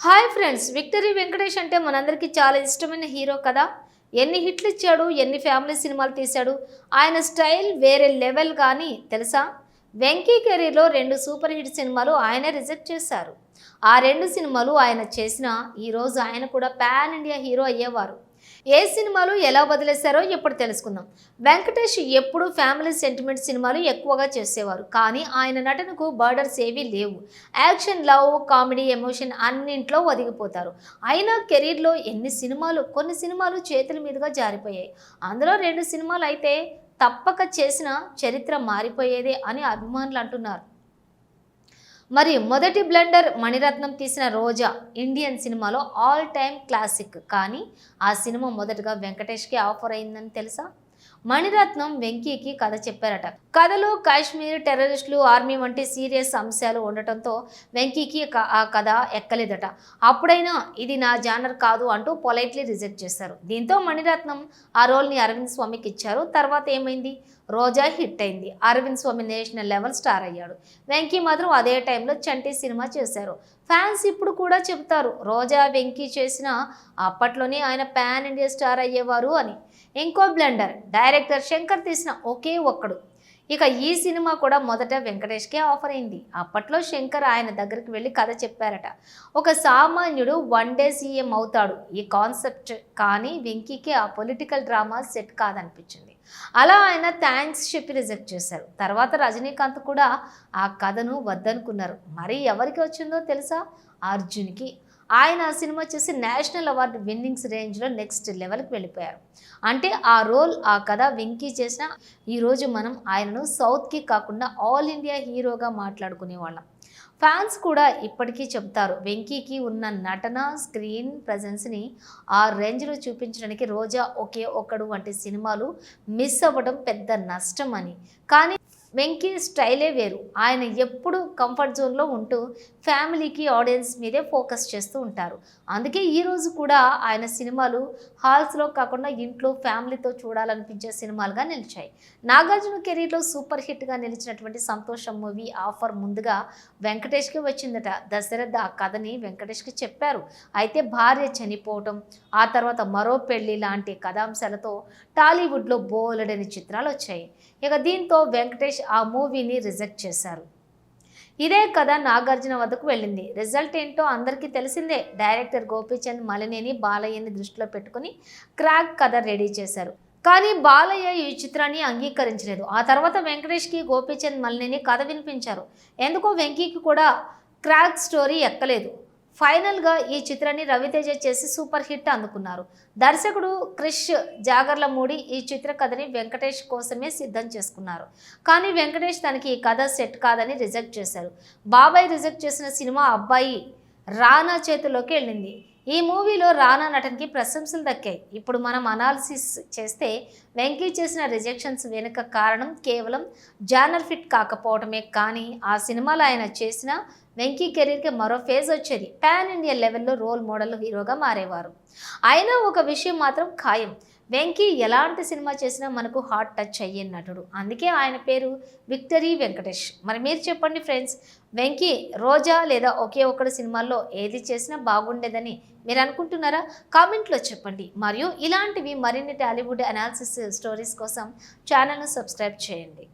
Hi friends victory Venkatesh అంటే మనందరికీ చాలా ఇష్టమైన హీరో కదా? ఎన్ని హిట్లు ఇచ్చాడు ఎన్ని ఫ్యామిలీ సినిమాలు తీశాడు ఆయన స్టైల్ వేరే లెవెల్ కానీ తెలుసా? వెంకీ కెరీర్లో రెండు సూపర్ హిట్ సినిమాలు ఆయనే రిజెక్ట్ చేశారు. ఆ రెండు సినిమాలు ఆయన చేసిన ఈరోజు ఆయన కూడా పాన్ ఇండియా హీరో అయ్యేవారు. ఏ సినిమాలు ఎలా వదిలేశారో ఇప్పుడు తెలుసుకుందాం. వెంకటేష్ ఎప్పుడు ఫ్యామిలీ సెంటిమెంట్ సినిమాలు ఎక్కువగా చేసేవారు. కానీ ఆయన నటనకు బర్డర్స్ ఏవీ లేవు. యాక్షన్ లవ్ కామెడీ ఎమోషన్ అన్నింట్లో ఒదిగిపోతారు. అయినా కెరీర్లో ఎన్ని సినిమాలు కొన్ని సినిమాలు చేతుల మీదుగా జారిపోయాయి. అందులో రెండు సినిమాలు అయితే తప్పక చేసిన చరిత్ర మారిపోయేదే అని అభిమానులు అంటున్నారు. మరి మొదటి బ్లెండర్ మణిరత్నం తీసిన రోజా ఇండియన్ సినిమాలో ఆల్ టైమ్ క్లాసిక్. కానీ ఆ సినిమా మొదటగా వెంకటేష్కి ఆఫర్ అయిందని తెలుసా? మణిరత్నం వెంకీకి కథ చెప్పారట. కథలో కాశ్మీర్ టెర్రరిస్టులు ఆర్మీ వంటి సీరియస్ అంశాలు ఉండటంతో వెంకీకి క- ఆ కథ ఎక్కలేదట. అప్పుడైనా ఇది నా జానర్ కాదు అంటూ పొలైట్లీ రిజెక్ట్ చేశారు. దీంతో మణిరత్నం ఆ రోల్ని అరవింద్ స్వామికి ఇచ్చారు. తర్వాత ఏమైంది? రోజా హిట్ అయింది. Arvind Swamy national level star అయ్యాడు. వెంకీ మాత్రం అదే టైంలో చంటి సినిమా చేశారు. ఫ్యాన్స్ ఇప్పుడు కూడా చెబుతారు రోజా వెంకీ చేసిన అప్పట్లోనే ఆయన పాన్ ఇండియా స్టార్ అయ్యేవారు అని. ఇంకో బ్లెండర్. డైరెక్టర్ శంకర్ తీసిన ఒకే ఒక్కడు. ఇక ఈ సినిమా కూడా మొదట వెంకటేష్కే ఆఫర్ అయింది. అప్పట్లో శంకర్ ఆయన దగ్గరికి వెళ్ళి కథ చెప్పారట. ఒక సామాన్యుడు వన్ డే సీఎం అవుతాడు. ఈ కాన్సెప్ట్ కానీ వెంకీకి ఆ పొలిటికల్ డ్రామా సెట్ కాదనిపించింది. అలా ఆయన థ్యాంక్స్ చెప్పి రిజెక్ట్ చేశారు. తర్వాత రజనీకాంత్ కూడా ఆ కథను వద్దనుకున్నారు. మరి ఎవరికి వచ్చిందో తెలుసా? అర్జున్కి. ఆయన ఆ సినిమా వచ్చేసి నేషనల్ అవార్డు విన్నింగ్స్ రేంజ్లో నెక్స్ట్ లెవెల్కి వెళ్ళిపోయారు. అంటే ఆ రోల్ ఆ కథ వెంకీ చేసిన ఈరోజు మనం ఆయనను సౌత్కి కాకుండా ఆల్ ఇండియా హీరోగా మాట్లాడుకునే వాళ్ళం. ఫ్యాన్స్ కూడా ఇప్పటికీ చెప్తారు వెంకీకి ఉన్న నటన స్క్రీన్ ప్రజెన్స్ని ఆ రేంజ్లో చూపించడానికి రోజా ఒకే ఒక్కడు వంటి సినిమాలు మిస్ అవ్వడం పెద్ద నష్టం అని కానీ వెంకీ స్టైలే వేరు. ఆయన ఎప్పుడు కంఫర్ట్ జోన్లో ఉంటూ ఫ్యామిలీకి ఆడియన్స్ మీదే ఫోకస్ చేస్తూ ఉంటారు. అందుకే ఈరోజు కూడా ఆయన సినిమాలు హాల్స్లో కాకుండా ఇంట్లో ఫ్యామిలీతో చూడాలనిపించే సినిమాలుగా నిలిచాయి. నాగార్జున కెరీర్లో సూపర్ హిట్గా నిలిచినటువంటి సంతోషం మూవీ ఆఫర్ ముందుగా వెంకటేష్కి వచ్చిందట. దశరథ ఆ కథని వెంకటేష్కి చెప్పారు. అయితే భార్య చనిపోవటం ఆ తర్వాత మరో పెళ్ళి లాంటి కథాంశాలతో టాలీవుడ్లో బోలెడని చిత్రాలు వచ్చాయి. ఇక దీంతో వెంకటేష్ ఆ మూవీని రిజెక్ట్ చేశారు. ఇదే కథ నాగార్జున వద్దకు వెళ్ళింది. రిజల్ట్ ఏంటో అందరికీ తెలిసిందే. డైరెక్టర్ గోపీచంద్ మలినేని బాలయ్యని దృష్టిలో పెట్టుకుని క్రాక్ కథ రెడీ చేశారు. కానీ బాలయ్య ఈ చిత్రాన్ని అంగీకరించలేదు. ఆ తర్వాత వెంకటేష్కి గోపీచంద్ మలినేని కథ వినిపించారు. ఎందుకో వెంకీకి కూడా క్రాక్ స్టోరీ ఎక్కలేదు. ఫైనల్గా ఈ చిత్రాన్ని రవితేజ చేసి సూపర్ హిట్ అందుకున్నారు. దర్శకుడు క్రిష్ జాగర్ల మూడి ఈ చిత్ర కథని వెంకటేష్ కోసమే సిద్ధం చేసుకున్నారు. కానీ వెంకటేష్ తనకి ఈ కథ సెట్ కాదని రిజెక్ట్ చేశారు. బాబాయ్ రిజెక్ట్ చేసిన సినిమా అబ్బాయి రానా చేతిలోకి వెళ్ళింది. ఈ మూవీలో రానా నటనకి ప్రశంసలు దక్కాయి. ఇప్పుడు మనం అనాలిసిస్ చేస్తే వెంకీ చేసిన రిజెక్షన్స్ వెనుక కారణం కేవలం జానర్ ఫిట్ కాకపోవడమే కానీ ఆ సినిమాలో ఆయన చేసిన వెంకీ కెరీర్కి మరో ఫేజ్ వచ్చేది. పాన్ ఇండియా లెవెల్లో రోల్ మోడల్ హీరోగా మారేవారు. అయినా ఒక విషయం మాత్రం ఖాయం. వెంకీ ఎలాంటి సినిమా చేసినా మనకు హార్ట్ టచ్ అయ్యే నటుడు. అందుకే ఆయన పేరు విక్టరీ వెంకటేష్. మరి మీరు చెప్పండి ఫ్రెండ్స్ వెంకీ రోజా లేదా ఒకే ఒక్కడి సినిమాల్లో ఏది చేసినా బాగుండేదని మీరు అనుకుంటున్నారా? కామెంట్లో చెప్పండి. మరియు ఇలాంటివి మరిన్ని టాలీవుడ్ అనాలిసిస్ స్టోరీస్ కోసం ఛానల్ను సబ్స్క్రైబ్ చేయండి.